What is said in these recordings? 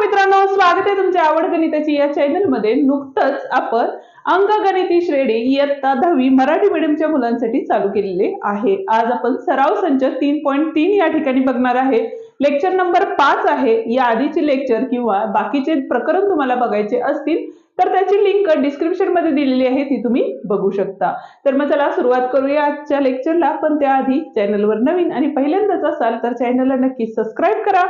मित्रांनो स्वागत आहे तुमच्या आवड गणिताची या चॅनलमध्ये नुकतंच आपण अंकगणिती श्रेणी इयत्ता दहावी मराठी मीडियमच्या मुलांसाठी चालू केलेले आहे. आज आपण सराव संच तीन पॉईंट तीन या ठिकाणी बघणार आहे. लेक्चर नंबर पाच आहे. या आधीचे लेक्चर किंवा बाकीचे प्रकरण तुम्हाला बघायचे असतील तर त्याची लिंक डिस्क्रिप्शनमध्ये दिलेली आहे ती तुम्ही बघू शकता. तर मग चला सुरुवात करूया आजच्या लेक्चरला पण त्याआधी चॅनलवर नवीन आणि पहिल्यांदाच असाल तर चॅनलला नक्की सबस्क्राईब करा.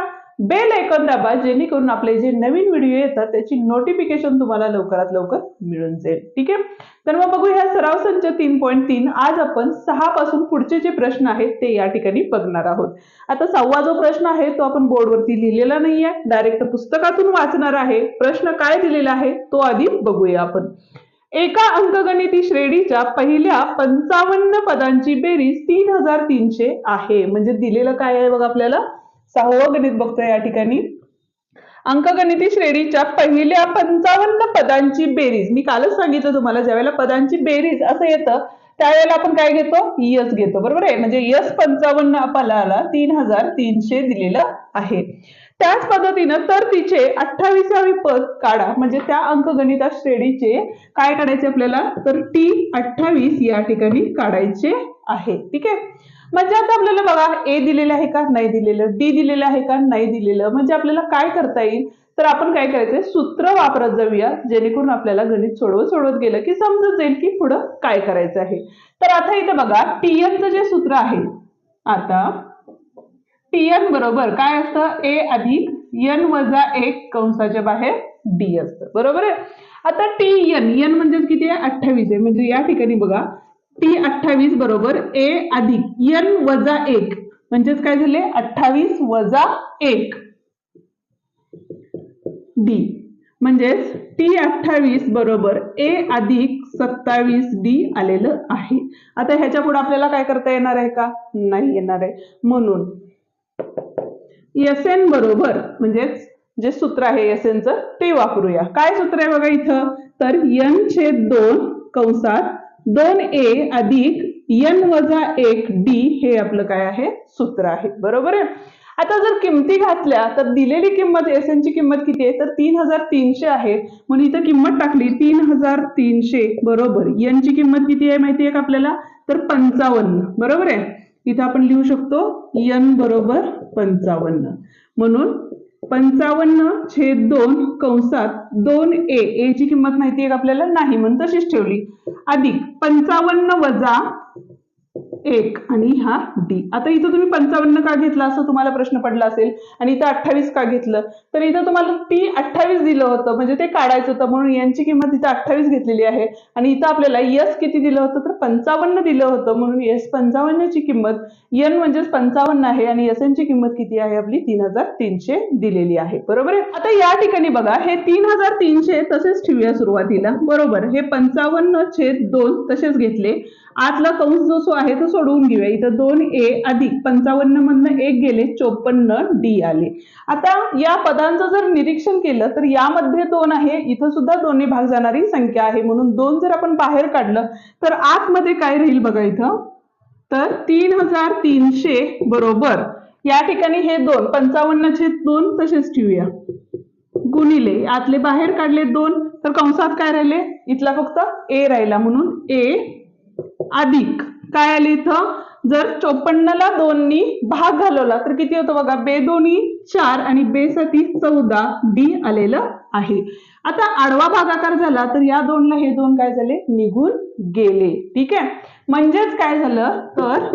बेल ऐकून दाबा जेणेकरून आपले जे नवीन व्हिडिओ येतात त्याची नोटिफिकेशन तुम्हाला लवकरात लवकर मिळून जाईल. ठीक आहे? तर मग बघू ह्या सराव संच तीन पॉईंट तीन. आज आपण सहा पासून पुढचे जे प्रश्न आहेत ते या ठिकाणी बघणार आहोत. आता सहावा जो प्रश्न आहे तो आपण बोर्डवरती लिहिलेला नाहीये. डायरेक्ट पुस्तकातून वाचणार आहे. प्रश्न काय दिलेला आहे तो आधी बघूया आपण. एका अंकगणिती श्रेणीच्या पहिल्या पंचावन्न पदांची बेरीज तीन हजार तीनशे आहे. म्हणजे दिलेलं काय आहे बघा आपल्याला? सहावं गणित बघतोय या ठिकाणी. अंकगणिती श्रेणीच्या पहिल्या पंचावन्न पदांची बेरीज. मी कालच सांगितलं तुम्हाला ज्यावेळेला पदांची बेरीज असं येतं त्यावेळेला आपण काय घेतो? यस घेतो. बरोबर आहे? म्हणजे यस पंचावन्न पदाला तीन हजार तीनशे दिलेलं आहे. त्याच पद्धतीनं तर तिचे अठ्ठावीसावे पद काढा. म्हणजे त्या अंकगणिता श्रेणीचे काय काढायचे आपल्याला? तर टी अठ्ठावीस या ठिकाणी काढायचे आहे. ठीक आहे? म्हणजे आता आपल्याला बघा ए दिलेलं आहे का नाही दिलेलं डी दिलेलं आहे का नाही दिलेलं म्हणजे आपल्याला काय करता येईल? तर आपण काय करायचंय सूत्र वापरत जाऊया जेणेकरून आपल्याला गणित सोडवत सोडवत गेलं की समजत जाईल की पुढं काय करायचं आहे. तर आता इथं बघा टीएनचं जे सूत्र आहे आता टीएन बरोबर काय असतं? ए अधिक एन वजा एक कंसाच्या बाहेर डी असतं. बरोबर आहे? आता टी एन एन म्हणजे किती आहे? अठ्ठावीस आहे. म्हणजे या ठिकाणी बघा टी अठ्ठावीस बरोबर ए अधिक एन वजा एक. म्हणजेच काय झाले? अठ्ठावीस वजा एक. डी. म्हणजेच टी अठ्ठावीस बरोबर ए अधिक सत्तावीस डी आलेलं आहे. आता ह्याच्या पुढे आपल्याला काय करता येणार आहे का? नाही येणार आहे. म्हणून एस एन बरोबर म्हणजेच जे सूत्र आहे एस च ते वापरूया. काय सूत्र आहे बघा इथं? तर एन छेद दोन कंसात दोन ए अधिक एन वजा एक डी हे आपलं काय आहे? सूत्र आहे. बरोबर आहे? आता जर किमती घातल्या तर दिलेली किंमत एस ची किंमत किती आहे? तर तीन हजार तीनशे आहे. म्हणून इथं किंमत टाकली तीन हजार तीनशे. बरोबर. एन ची किंमत किती आहे माहिती आहे का आपल्याला? तर पंचावन्न. बरोबर आहे? इथं आपण लिहू शकतो एन बरोबर पंचावन्न. म्हणून पंचावन्न छेद दोन कंसात दोन ए. ए ची किंमत माहिती आहे आपल्याला? नाही. म्हणून तशीच ठेवली. अधिक पंचावन्न वजा एक आणि हा डी. आता इथं तुम्ही पंचावन्न का घेतला असं तुम्हाला प्रश्न पडला असेल आणि इथं अठ्ठावीस का घेतलं? तर इथं तुम्हाला टी अठ्ठावीस दिलं होतं म्हणजे ते काढायचं होतं. म्हणून यांची किंमत इथं अठ्ठावीस घेतलेली आहे. आणि इथं आपल्याला यस किती दिलं होतं? तर पंचावन्न दिलं होतं. म्हणून यस पंचावन्नची किंमत यन म्हणजेच पंचावन्न आहे आणि एस ची किंमत किती आहे? आपली तीन हजार तीनशे दिलेली आहे. बरोबर आहे? आता या ठिकाणी बघा हे तीन हजार तीनशे तसेच ठेवूया सुरुवातीला. बरोबर. हे पंचावन्न छेद दोन तसेच घेतले. आतला कंस जो सो आहे तो सोडवून घेऊया. इथं दोन ए अधिक पंचावन्न मधनं एक गेले चोपन्न डी आले. आता या पदांचं जर निरीक्षण केलं तर यामध्ये दोन आहे इथं सुद्धा दोन्ही भाग जाणारी संख्या आहे. म्हणून दोन जर आपण बाहेर काढलं तर आतमध्ये काय राहील बघा इथं? तर तीन हजार तीनशे बरोबर. या ठिकाणी हे दोन पंचावन्न छेद दोन तसेच ठेवूया. गुणिले आतले बाहेर काढले दोन तर कंसात काय राहिले? इथला फक्त ए राहिला. म्हणून ए अधिक. काय आले इथं? जर चोपन्नला दोननी भाग घालवला तर किती होतं बघा? बे दोन्ही चार आणि बेसती चौदा डी आलेलं आहे. आता आडवा भागाकार झाला तर या दोनला हे दोन काय झाले? निघून गेले. ठीक आहे? म्हणजेच काय झालं? तर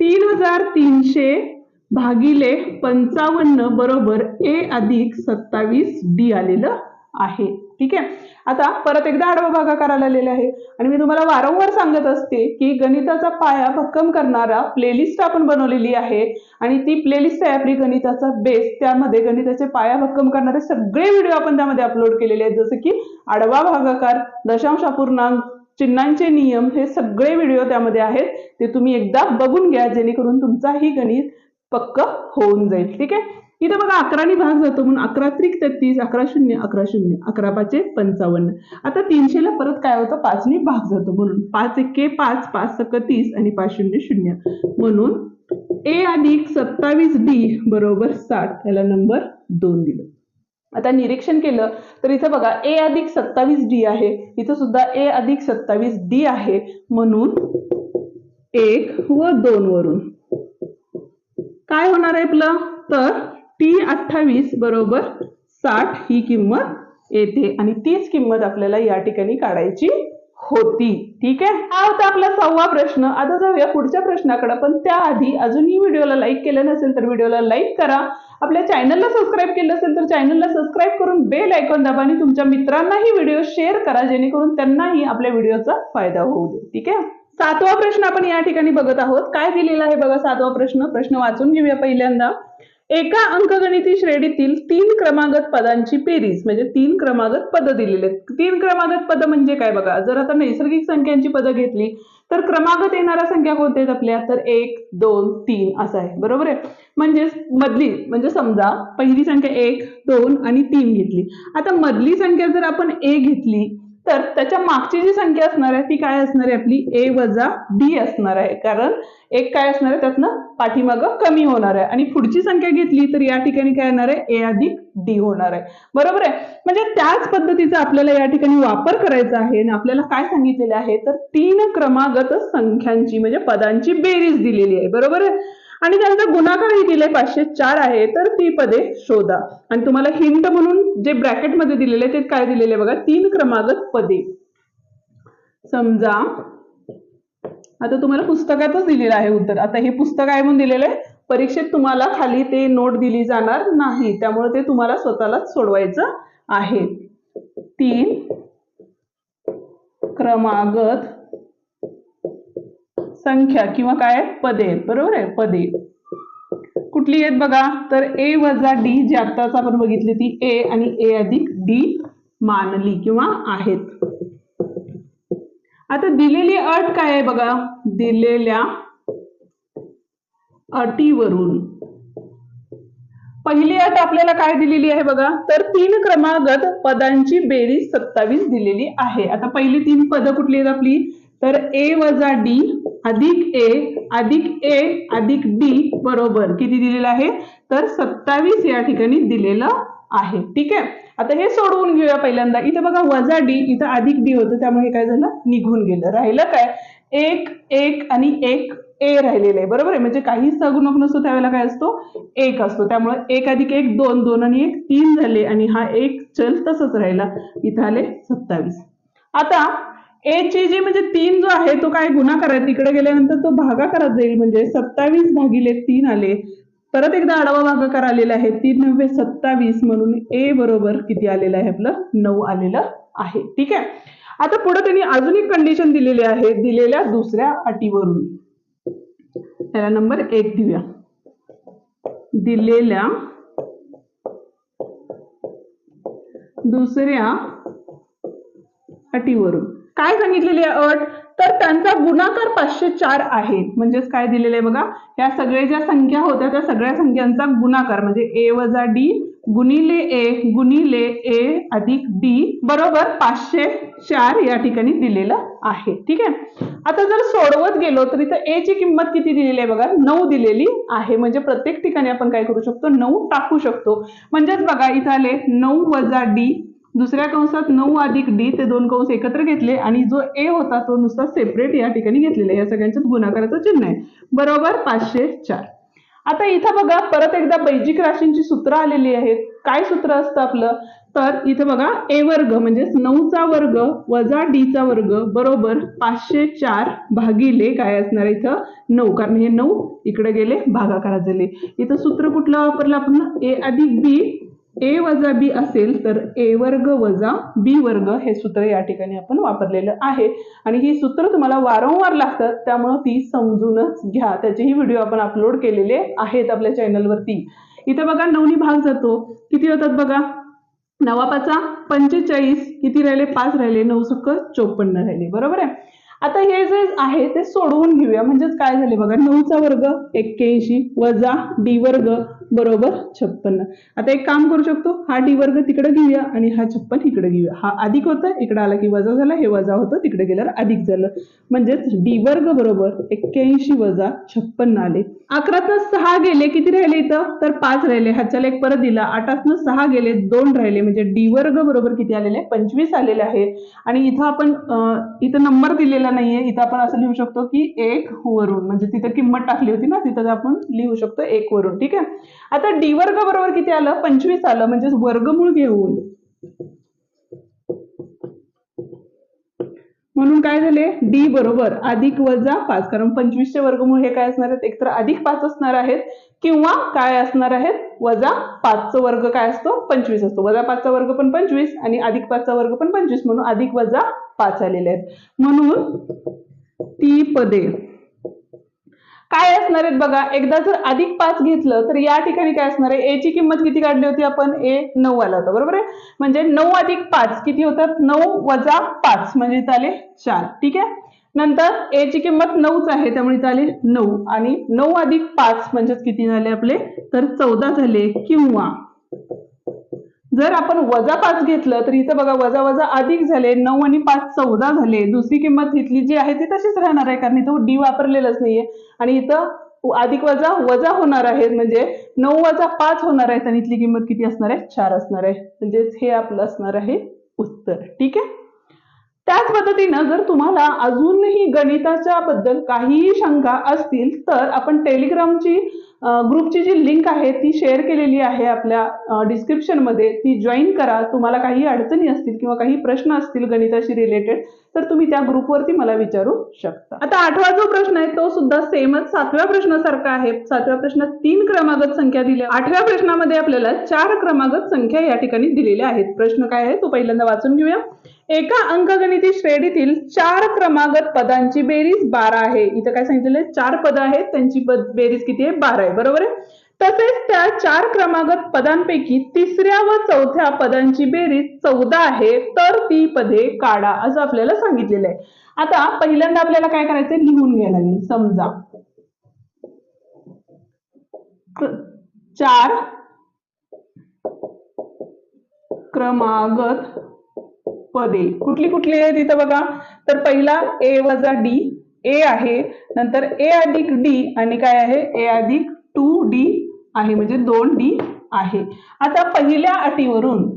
तीन हजार तीनशे भागिले पंचावन्न बरोबर ए अधिक सत्तावीस डी आलेलं आहे. ठीक आहे? आता परत एकदा आडवा भागाकार आलेला आहे. आणि मी तुम्हाला वारंवार सांगत असते की गणिताचा पाया भक्कम करणारा प्लेलिस्ट आपण बनवलेली आहे. आणि ती प्लेलिस्ट आहे आपली गणिताचा बेस त्यामध्ये गणिताचे पाया भक्कम करणारे सगळे व्हिडिओ आपण त्यामध्ये अपलोड केलेले आहेत. जसं की आडवा भागाकार दशांश अपूर्णांक चिन्हांचे नियम हे सगळे व्हिडिओ त्यामध्ये आहेत. ते तुम्ही एकदा बघून घ्या जेणेकरून तुमचाही गणित पक्क होऊन जाईल. ठीक आहे? इथं बघा अकराने भाग जातो म्हणून अकरा त्रिक तेहतीस अकरा शून्य अकरा शून्य अकरा पाचशे पंचावन्न. आता तीनशेला परत काय होतं? पाचने भाग जातो म्हणून. पाच एके पाच पाच सक तीस आणि पाच शून्य शून्य. म्हणून ए अधिक सत्तावीस डी बरोबर साठ. याला नंबर दोन दिलं. आता निरीक्षण केलं तर इथं बघा ए अधिक सत्तावीस डी आहे. इथं सुद्धा ए अधिक सत्तावीस डी आहे. म्हणून एक व दोन वरून. काय होणार आहे आपलं? तर टी अठ्ठावीस बरोबर साठ ही किंमत येते. आणि तीच किंमत आपल्याला या ठिकाणी काढायची होती. ठीक आहे? हा होता आपला सहावा प्रश्न. आता जाऊया पुढच्या प्रश्नाकडे. पण त्याआधी अजूनही व्हिडिओला लाईक केलं नसेल तर व्हिडिओला लाईक करा. आपल्या चॅनलला सबस्क्राईब केलं असेल तर चॅनलला सबस्क्राईब करून बेल आयकॉन दाबा आणि तुमच्या मित्रांनाही व्हिडिओ शेअर करा जेणेकरून त्यांनाही आपल्या व्हिडिओचा फायदा होऊ दे. ठीक आहे? सातवा प्रश्न आपण या ठिकाणी बघत आहोत. काय दिलेला आहे बघा सातवा प्रश्न. प्रश्न वाचून घेऊया पहिल्यांदा. एका अंकगणिती श्रेणीतील तीन क्रमागत पदांची बेरीज म्हणजे तीन क्रमागत पद दिलेले आहेत. तीन क्रमागत पद म्हणजे काय बघा? जर आता नैसर्गिक संख्यांची पदं घेतली तर क्रमागत येणाऱ्या संख्या कोणत्या आहेत आपल्या? तर एक दोन तीन असं आहे. बरोबर आहे? म्हणजे मधली म्हणजे समजा पहिली संख्या एक दोन आणि तीन घेतली. आता मधली संख्या जर आपण ए घेतली तर त्याच्या मागची जी संख्या असणार आहे ती काय असणार आहे आपली? ए वजा डी असणार आहे. कारण एक काय असणार आहे? त्यातनं पाठीमागं कमी होणार आहे. आणि पुढची संख्या घेतली तर या ठिकाणी काय येणार आहे? ए अधिक डी होणार आहे. बरोबर आहे? म्हणजे त्याच पद्धतीचा आपल्याला या ठिकाणी वापर करायचा आहे आणि आपल्याला काय सांगितलेले आहे? तर तीन क्रमागत संख्यांची म्हणजे पदांची बेरीज दिलेली आहे. बरोबर आहे? आणि त्यांचा गुणाकारही दिले पाचशे चार आहे तर ती पदे शोधा. आणि तुम्हाला हिंट म्हणून जे ब्रॅकेटमध्ये दिलेले ते काय दिलेले बघा? तीन क्रमागत पदे. समजा आता तुम्हाला पुस्तकातच दिलेलं आहे उत्तर. आता हे पुस्तक आहे म्हणून दिलेलं आहे. परीक्षेत तुम्हाला खाली ते नोट दिली जाणार नाही. त्यामुळे ते तुम्हाला स्वतःलाच सोडवायचं आहे. तीन क्रमागत संख्या किंवा काय? पदे. आहेत. बरोबर आहे? पदे. कुठली आहेत बघा? तर ए वजा डी जी आत्ताच आपण बघितली ती ए आणि ए अधिक डी मानली किंवा आहेत. आता दिलेली अट काय आहे बघा? दिलेल्या अटीवरून. पहिली अट आपल्याला काय दिलेली आहे बघा? तर तीन क्रमागत पदांची बेरीज सत्तावीस दिलेली आहे. आता पहिली तीन पद कुठली आहेत आपली? तर ए वजा डी अधिक ए अधिक ए अधिक डी बरोबर किती दिलेलं आहे? तर सत्तावीस या ठिकाणी दिलेलं आहे. ठीक आहे? आता हे सोडवून घेऊया पहिल्यांदा. इथं बघा वजा डी इथं अधिक डी होतं त्यामुळे काय झालं? निघून गेलं. राहिलं काय? एक एक आणि एक ए राहिलेलं आहे. बरोबर आहे? म्हणजे काही सगुणक नसतो त्यावेळेला काय असतो? एक असतो. त्यामुळे एक अधिक एक दोन दोन आणि एक तीन झाले आणि हा एक चल तसंच राहिला. इथं आले सत्तावीस. आता ए ची म्हणजे तीन जो आहे तो काय गुन्हा करायचा तिकडे गेल्यानंतर तो भागाकारात जाईल. म्हणजे सत्तावीस भागिले तीन आले. परत एकदा आडवा भागाकार आलेला आहे. तीन नव्हे सत्तावीस म्हणून ए बरोबर किती आलेलं आहे आपलं? नऊ आलेलं आहे. ठीक आहे? आता पुढे त्यांनी अजून एक कंडिशन दिलेली आहे दिलेल्या दुसऱ्या अटीवरून. त्याला नंबर एक देऊया. दिलेल्या दुसऱ्या अटीवरून. काय सांगितलेली आहे अट? तर त्यांचा गुणाकार पाचशे चार आहे. म्हणजेच काय दिलेलं आहे बघा? या सगळ्या ज्या संख्या होत्या त्या सगळ्या संख्यांचा गुणाकार म्हणजे ए वजा डी गुणिले ए गुणिले ए अधिक डी बरोबर पाचशे चार या ठिकाणी दिलेलं आहे. ठीक आहे? आता जर सोडवत गेलो तर इथं ए ची किंमत किती दिलेली आहे बघा? नऊ दिलेली आहे. म्हणजे प्रत्येक ठिकाणी आपण काय करू शकतो? नऊ टाकू शकतो. म्हणजेच बघा इथं आले नऊ वजा डी दुसऱ्या कंसात नऊ अधिक डी ते दोन कंस एकत्र घेतले आणि जो ए होता तो नुसता सेपरेट या ठिकाणी घेतलेला या सगळ्यांच्यात गुणाकाराचं चिन्ह आहे. बरोबर पाचशे चार. आता इथं बघा परत एकदा बैजिक राशींची सूत्र आलेली आहेत. काय सूत्र असतं आपलं? तर इथं बघा ए वर्ग म्हणजेच नऊचा वर्ग वजा डीचा वर्ग बरोबर पाचशे चार भागिले काय असणार इथं? नऊ. कारण हे नऊ इकडे गेले भागाकारात झाले इथं सूत्र कुठलं वापरलं आपण? ए अधिक बी ए वजा बी असेल तर ए वर्ग वजा बी वर्ग हे सूत्र या ठिकाणी आपण वापरलेलं आहे. आणि ही सूत्र तुम्हाला वारंवार लागतात त्यामुळं ती समजूनच घ्या. त्याचेही व्हिडिओ आपण अपलोड केलेले आहेत आपल्या चॅनलवरती इथं बघा नवनी भाग जातो. किती होतात बघा? नवापाचा पंचेचाळीस किती राहिले? पाच राहिले. नऊ सक्क चोपन्न राहिले. बरोबर आहे? आता हे जे आहे ते सोडवून घेऊया. म्हणजेच काय झाले बघा नऊचा वर्ग एक्क्याऐंशी वजा डी वर्ग बरोबर छप्पन्न. आता एक काम करू शकतो हा डी वर्ग तिकडे घेऊया आणि हा छप्पन इकडे घेऊया. हा अधिक होता इकडे आला की वजा झाला हे वजा होतं तिकडे गेल्यावर अधिक झालं. म्हणजेच डी वर्ग बरोबर एक्क्याऐंशी वजा छप्पन्न आले. अकरातनं सहा गेले किती राहिले इथं? तर पाच राहिले. ह्याच्याला एक परत दिला. आठातनं सहा गेले दोन राहिले. म्हणजे डी वर्ग बरोबर किती आलेले? पंचवीस आलेले आहे. आणि इथं आपण इथं नंबर दिलेला नाहीये. इथं आपण असं लिहू शकतो की एक वरून म्हणजे तिथं किंमत टाकली होती ना तिथं आपण लिहू शकतो एक वरून. ठीक आहे? आता डी वर्ग बरोबर किती आलं? पंचवीस आलं. म्हणजे वर्गमूळ घेऊन म्हणून काय झाले? डी बरोबर अधिक वजा पाच. कारण पंचवीसचे वर्गमूळ हे काय असणार आहेत? एकतर अधिक पाच असणार आहेत किंवा काय असणार आहेत? वजा पाचचा वर्ग काय असतो? पंचवीस असतो. वजा पाचचा वर्ग पण पंचवीस आणि अधिक पाचचा वर्ग पण पंचवीस म्हणून अधिक वजा पाच आलेले आहेत. म्हणून ती पदे काय असणार आहेत बघा? एकदा जर अधिक पाच घेतलं तर या ठिकाणी काय असणार आहे? ए ची किंमत किती काढली होती आपण? ए नऊ आला होता बरोबर आहे? म्हणजे नऊ अधिक पाच किती होतात? नऊ वजा पाच म्हणजे इथं आले चार. ठीक आहे? नंतर ए ची किंमत नऊच आहे त्यामुळे चालेल आले नऊ. आणि नऊ अधिक पाच म्हणजेच किती झाले आपले? तर चौदा झाले किंवा जर आपण वजा पाच घेतलं तर इथं बघा वजा वजा अधिक झाले नऊ आणि पाच चौदा झाले. दुसरी किंमत इथली जी आहे ती तशीच राहणार आहे कारण इथं डी वापरलेलंच नाहीये. आणि इथं अधिक वजा वजा होणार आहे म्हणजे नऊ वजा पाच होणार आहेत आणि इथली किंमत किती असणार आहे? चार असणार आहे. म्हणजेच हे आपलं असणार आहे उत्तर. ठीक आहे? त्याच पद्धतीनं जर तुम्हाला अजूनही गणिताच्या बद्दल काहीही शंका असतील तर आपण टेलिग्रामची ग्रुपची जी लिंक आहे ती शेअर केलेली आहे आपल्या डिस्क्रिप्शनमध्ये ती जॉईन करा. तुम्हाला काही अडचणी असतील किंवा काही प्रश्न असतील गणिताशी रिलेटेड तर तुम्ही त्या ग्रुपवरती मला विचारू शकता. आता आठवा जो प्रश्न आहे तो सुद्धा सेमच सातव्या प्रश्नासारखा आहे. सातव्या प्रश्नात तीन क्रमागत संख्या दिल्या. आठव्या प्रश्नामध्ये आपल्याला चार क्रमागत संख्या या ठिकाणी दिलेल्या आहेत. प्रश्न काय आहे तो पहिल्यांदा वाचून घेऊया. एका अंकगणिती श्रेणीतील चार क्रमागत पदांची बेरीज बारा आहे. इथं काय सांगितलेलं आहे? चार पद आहेत. त्यांची बेरीज किती आहे? बारा आहे. बरोबर आहे? तसेच त्या चार क्रमागत पदांपैकी तिसऱ्या व चौथ्या पदांची बेरीज चौदा आहे. तर ती पदे काढा असं आपल्याला सांगितलेलं आहे. आता पहिल्यांदा आपल्याला काय करायचं लिहून घ्यायला लागेल. समजा. चार क्रमागत पदे. कुठली कुठली आहेत इथं बघा? तर पहिला ए वजा डी. ए आहे. नंतर ए अधिक डी आणि काय आहे? ए अधिक टू डी आहे. म्हणजे दोन डी आहे. आता पहिल्या अटीवरून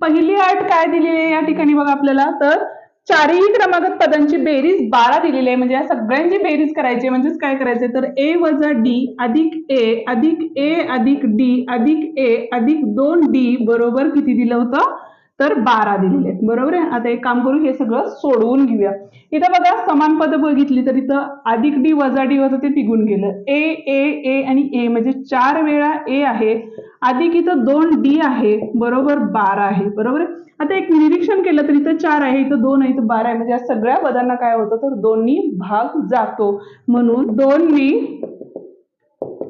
पहिली अट काय दिलेली आहे या ठिकाणी बघा आपल्याला? तर चारही क्रमागत पदांची बेरीज बारा दिलेली आहे. म्हणजे या सगळ्यांची बेरीज करायची म्हणजेच काय करायचे तर ए वजा डी अधिक ए अधिक ए अधिक डी अधिक ए अधिक दोन डी बरोबर किती दिलं होतं? तर बारा दिलेले आहेत. बरोबर आहे? आता एक काम करू हे सगळं सोडवून घेऊया. इथं बघा समान पद बघितली तर इथं अधिक डी वजा डी होतं ते निघून गेलं. ए ए ए आणि ए म्हणजे चार वेळा ए आहे. अधिक इथं दोन डी आहे. बरोबर बारा आहे. बरोबर आहे? आता एक निरीक्षण केलं तर इथं चार आहे इथं दोन आहे इथं बारा आहे. म्हणजे या सगळ्या पदांना काय होतं? तर दोन्ही भाग जातो. म्हणून दोन्ही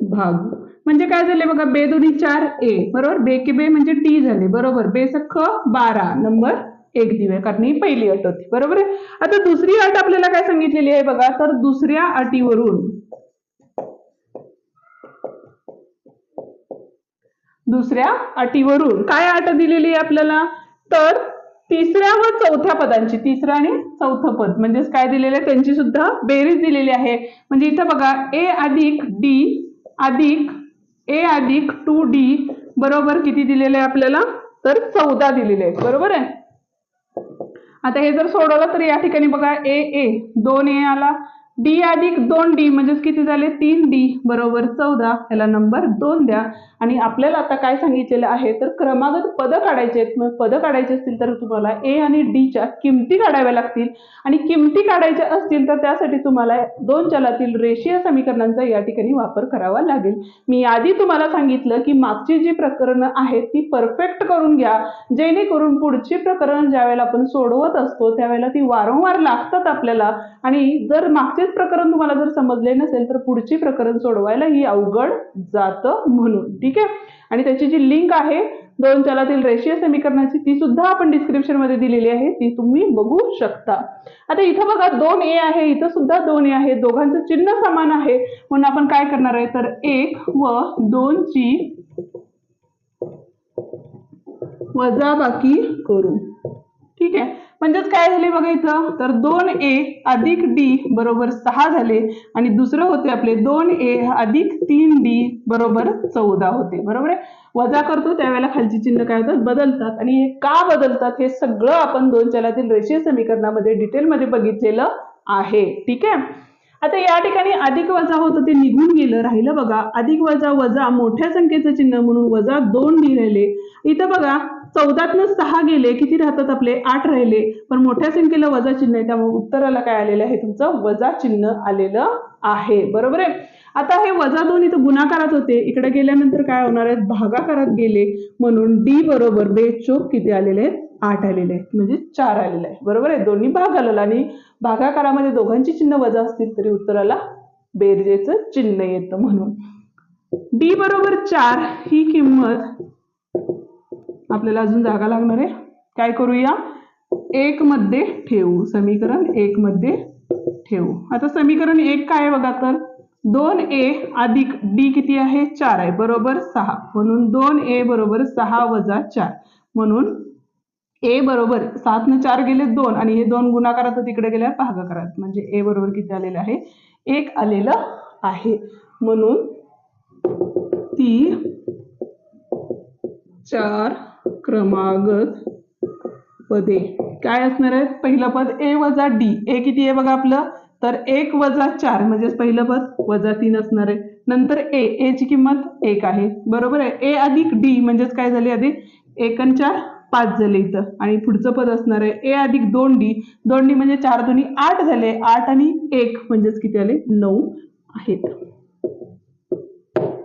भाग म्हणजे काय झाले बघा बे दोन्ही चार ए बरोबर? बे के बे म्हणजे टी झाले बरोबर? बे सख्ख बारा नंबर एक दिवे कारण ही पहिली अट होती बरोबर आहे? आता दुसरी अट आपल्याला काय सांगितलेली आहे बघा तर दुसऱ्या अटीवरून दुसऱ्या अटीवरून काय अट दिलेली आहे आपल्याला? तर तिसऱ्या व चौथ्या पदांची तिसरं आणि चौथं पद म्हणजेच काय दिलेलं आहे? त्यांची सुद्धा बेरीज दिलेली आहे. म्हणजे इथं बघा ए अधिक डी अधिक ए अधिक टू डी बरोबर किती दिलेलं आहे आपल्याला? तर चौदा दिलेले आहेत. बरोबर आहे? आता हे जर सोडवलं तर या ठिकाणी बघा ए ए दोन ए आला. डी अधिक दोन डी म्हणजेच किती झाले? तीन डी. बरोबर चौदा. याला नंबर दोन द्या. आणि आपल्याला आता काय सांगितलेलं आहे? तर क्रमागत पदं काढायचे आहेत. मग पदं काढायचे असतील तर तुम्हाला ए आणि डीच्या किमती काढाव्या लागतील. आणि किमती काढायच्या असतील तर त्यासाठी तुम्हाला दोन चलातील रेषीय समीकरणांचा या ठिकाणी वापर करावा लागेल. मी आधी तुम्हाला सांगितलं की मागची जी प्रकरणं आहेत ती परफेक्ट करून घ्या. जेणेकरून पुढची प्रकरण ज्यावेळेला आपण सोडवत असतो त्यावेळेला ती वारंवार लागतात आपल्याला. आणि जर मागचे मागचेच प्रकरण तुम्हाला जर समजले नसेल तर पुढची प्रकरण सोडवायला ही अवघड जातं म्हणून. ठीक आहे? आणि त्याची जी लिंक आहे दोन चलातील रेषीय समीकरणाची ती सुद्धा आपण डिस्क्रिप्शनमध्ये दिलेली आहे. ती तुम्ही बघू शकता. आता इथं बघा दोन ए आहे इथं सुद्धा दोन ए आहे. दोघांचं चिन्ह समान आहे. म्हणून आपण काय करणार आहे? तर एक व दोन ची वजाबाकी करू. ठीक आहे? म्हणजेच काय झाले बघा इथं? तर दोन ए अधिक डी बरोबर सहा झाले आणि दुसरं होते आपले दोन ए अधिक तीन डी बरोबर चौदा होते. बरोबर आहे? वजा करतो त्यावेळेला खालची चिन्ह काय होतात? बदलतात. आणि हे का बदलतात? हे सगळं आपण दोन चलातील रेषीय समीकरणामध्ये डिटेलमध्ये बघितलेलं आहे. ठीक आहे? आता या ठिकाणी अधिक वजा होतं ते निघून गेलं. राहिलं बघा अधिक वजा वजा मोठ्या संख्येचं चिन्ह म्हणून वजा दोन डी राहिले. इथं बघा चौदातनं सहा गेले किती राहतात आपले? आठ राहिले. पण मोठ्या संख्येला वजा चिन्ह आहे. त्यामुळे उत्तराला काय आलेलं आहे? तुमचं वजा चिन्ह आलेलं आहे. बरोबर आहे? आता हे वजा दोन इथं गुणाकारात होते. इकडे गेल्यानंतर काय होणार आहेत? भागाकारात गेले. म्हणून डी बरोबर बेचोक किती आलेले आहेत? आठ आलेले आहेत. म्हणजे चार आलेले आहे बरोबर आहे? दोन्ही भाग आलेला आणि भागाकारामध्ये दोघांची चिन्ह वजा असतील तरी उत्तराला बेरजेचं चिन्ह येतं म्हणून. डी बरोबर चार ही किंमत आपल्याला अजून जागा लागणार आहे. काय करूया? एक मध्ये ठेवू. समीकरण एक मध्ये ठेवू. आता समीकरण एक काय आहे बघा तर? दोन ए अधिक डी किती आहे? चार आहे. बरोबर सहा. म्हणून दोन ए बरोबर सहा वजा चार. म्हणून ए बरोबर सात न चार गेले दोन. आणि हे दोन गुणाकारात तिकडे गेल्या भागाकारात. म्हणजे ए बरोबर किती आलेलं आहे? एक आलेलं आहे. म्हणून ती चार क्रमागत पदे काय असणार आहे पहिलं पद ए वजा डी. ए किती आहे बघा आपलं? तर एक वजा चार म्हणजेच पहिलं पद वजा तीन असणार आहे. नंतर ए. ए ची किंमत एक आहे. बरोबर आहे? ए अधिक डी म्हणजेच काय झाले आधी? एकन चार पाच झाले इथं. आणि पुढचं पद असणार आहे ए अधिक दोन डी. दोन डी म्हणजे चार दोन्ही आठ झाले. आठ आणि एक म्हणजेच किती आले? नऊ आहेत.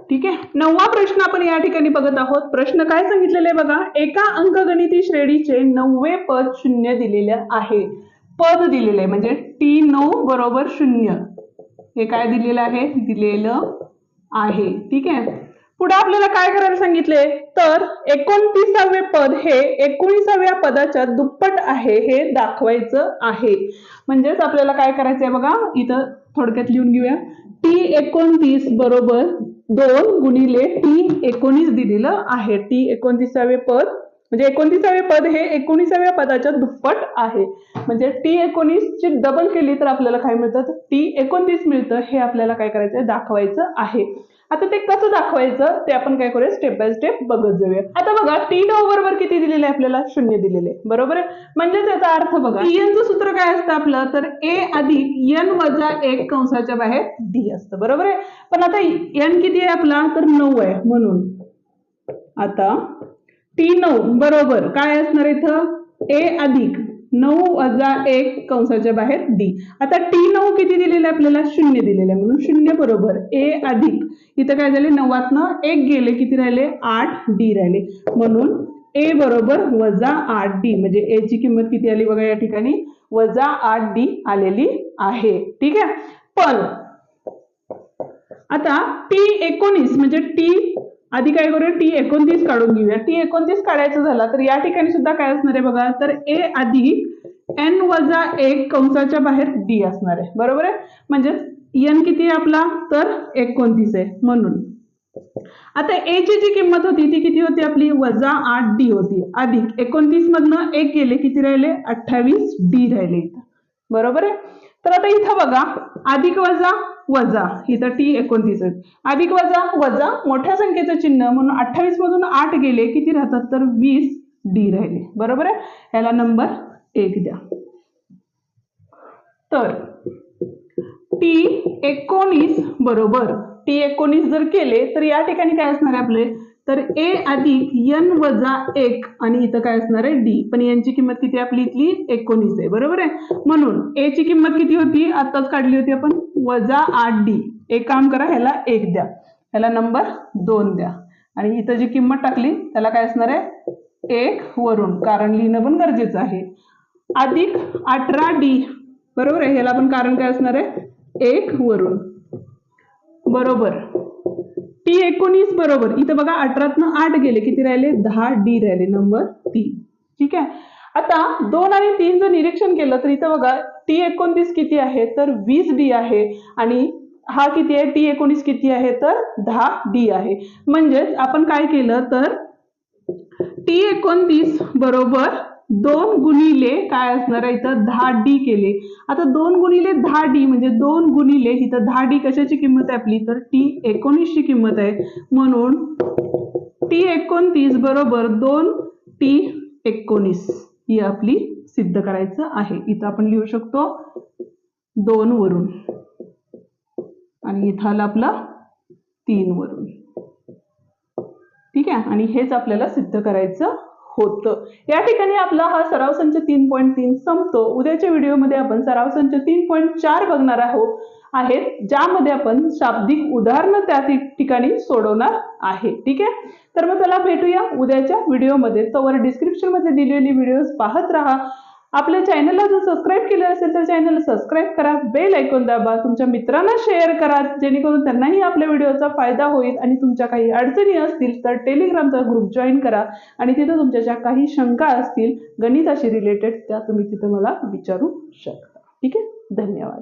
ठीक आहे? नववा प्रश्न आपण या ठिकाणी बघत आहोत. प्रश्न काय सांगितलेले बघा? एका अंकगणिती श्रेणीचे नववे पद शून्य दिलेले आहे. पद दिलेले आहे. म्हणजे टी नऊ बरोबर शून्य. हे काय दिलेलं आहे? दिलेलं आहे. ठीक आहे? पुढे आपल्याला काय करायला सांगितले? तर एकोणतीसावे पद हे एकोणीसाव्या पदाच्या दुप्पट आहे हे दाखवायचं आहे. म्हणजेच आपल्याला काय करायचंय बघा? इथं थोडक्यात लिहून घेऊया. टी एकोणतीस बरोबर दोन गुणिले टी एकोणीस दिलेलं आहे. टी एकोणतीसावे पद म्हणजे एकोणतीसावे पद हे एकोणीसाव्या पदाच्या दुप्पट आहे. म्हणजे टी एकोणीस ची डबल केली तर आपल्याला काय मिळतं? टी एकोणतीस मिळतं हे आपल्याला काय करायचं दाखवायचं आहे. आता ते कसं दाखवायचं? ते आपण काय करूया? स्टेप बाय स्टेप बघत जाऊया. आता बघा टी डॉ वर किती दिलेले आहे आपल्याला? शून्य दिलेले बरोबर आहे? म्हणजे त्याचा अर्थ बघा एनचं सूत्र काय असतं आपलं? तर ए अधिक एन वजा एक कंसाच्या बाहेर डी असतं. बरोबर आहे? पण आता एन किती आहे आपला? तर नऊ आहे. म्हणून आता टी नऊ बरोबर. काय असणार इथं? ए अधिक नऊ वजा एक कंसाच्या बाहेर डी आता टी नऊ किती दिलेलं आहे आपल्याला? शून्य दिलेलं आहे. म्हणून शून्य बरोबर. ए अधिक. इथं काय झाले? नव्वातनं एक गेले. किती राहिले? आठ डी राहिले. म्हणून ए बरोबर वजा आठ डी म्हणजे ए ची किंमत किती आली बघा या ठिकाणी? वजा आठ डी आलेली आहे. ठीक आहे? पण आता टी एकोणीस म्हणजे टी आधी काय करूया? टी एकोणतीस काढून घेऊया. टी एकोणतीस काढायचं झाला तर या ठिकाणी सुद्धा काय असणार आहे बघा? तर ए अधिक एन वजा एक कंसाच्या बाहेर डी असणार आहे. बरोबर आहे? म्हणजेच एन किती आहे आपला? तर एकोणतीस आहे म्हणून. आता ए ची जी किंमत होती ती किती होती आपली? वजा आठ डी होती. अधिक एकोणतीस मधनं एक गेले किती राहिले? अठ्ठावीस डी राहिले. इथं बरोबर आहे? तर आता इथं बघा अधिक वजा वजा. इथं टी एकोणतीस आहेत. अधिक वजा वजा मोठ्या संख्येचं चिन्ह म्हणून अठ्ठावीस मधून आठ गेले किती राहतात? तर वीस डी राहिले. बरोबर आहे? याला नंबर एक द्या. तर टी एकोणीस बरोबर. टी एकोणीस जर केले तर या ठिकाणी काय असणार आहे आपले? तर ए अधिक एन वजा एक आणि इथं काय असणार आहे? डी पण यांची किंमत किती आपली इथली? एकोणीस आहे. बरोबर आहे? म्हणून ए ची किंमत किती होती? आताच काढली होती आपण. वजा आठ डी एक काम करा ह्याला एक द्या. ह्याला नंबर दोन द्या. आणि इथं जी किंमत टाकली त्याला काय असणार आहे? एक वरून. कारण लिहिणं पण गरजेचं आहे. अधिक अठरा डी बरोबर आहे? ह्याला पण कारण काय असणार आहे? एक वरून. बरोबर. टी एकोणीस बरोबर. इथं बघा अठरातनं आठ गेले. किती राहिले? दहा डी राहिले. नंबर तीन ठीक आहे? आता दोन आणि तीन जर निरीक्षण केलं तर इथं बघा टी एकोणतीस किती आहे? तर वीस डी आहे. आणि हा किती आहे? टी एकोणीस किती आहे? तर दहा डी आहे. म्हणजेच आपण काय केलं? तर टी एकोणतीस बरोबर दोन गुणिले काय असणार आहे? इथं दहा डी केले. आता दोन गुणिले दहा डी म्हणजे दोन गुणिले इथं दहा डी कशाची किंमत आहे आपली? तर टी एकोणीसची किंमत आहे. म्हणून टी एकोणतीस बरोबर दोन टी एकोणीस ही आपली सिद्ध करायचं आहे. इथं आपण लिहू शकतो दोन वरून. आणि इथं आलं आपलं तीन वरून. ठीक आहे? आणि हेच आपल्याला सिद्ध करायचं होतं. या ठिकाणी आपला हा सराव संच तीन पॉईंट तीन संपतो. उद्याच्या व्हिडिओमध्ये आपण सराव संच तीन पॉईंट चार बघणार आहोत. आहेत ज्यामध्ये आपण शाब्दिक उदाहरणं त्या ठिकाणी सोडवणार आहे. ठीक आहे? तर मग चला भेटूया उद्याच्या व्हिडिओमध्ये तोवर डिस्क्रिप्शनमध्ये दिलेली व्हिडिओज पाहत राहा. आपल्या चॅनलला जर सबस्क्राईब केलं असेल तर चॅनलला सबस्क्राईब करा. बेल ऐकून दाबा. तुमच्या मित्रांना शेअर करा. जेणेकरून त्यांनाही आपल्या व्हिडिओचा फायदा होईल आणि तुमच्या काही अडचणी असतील तर टेलिग्रामचा ग्रुप जॉईन करा. आणि तिथं तुमच्या ज्या काही शंका असतील गणिताशी रिलेटेड त्या तुम्ही तिथं मला विचारू शकता. ठीक आहे? धन्यवाद.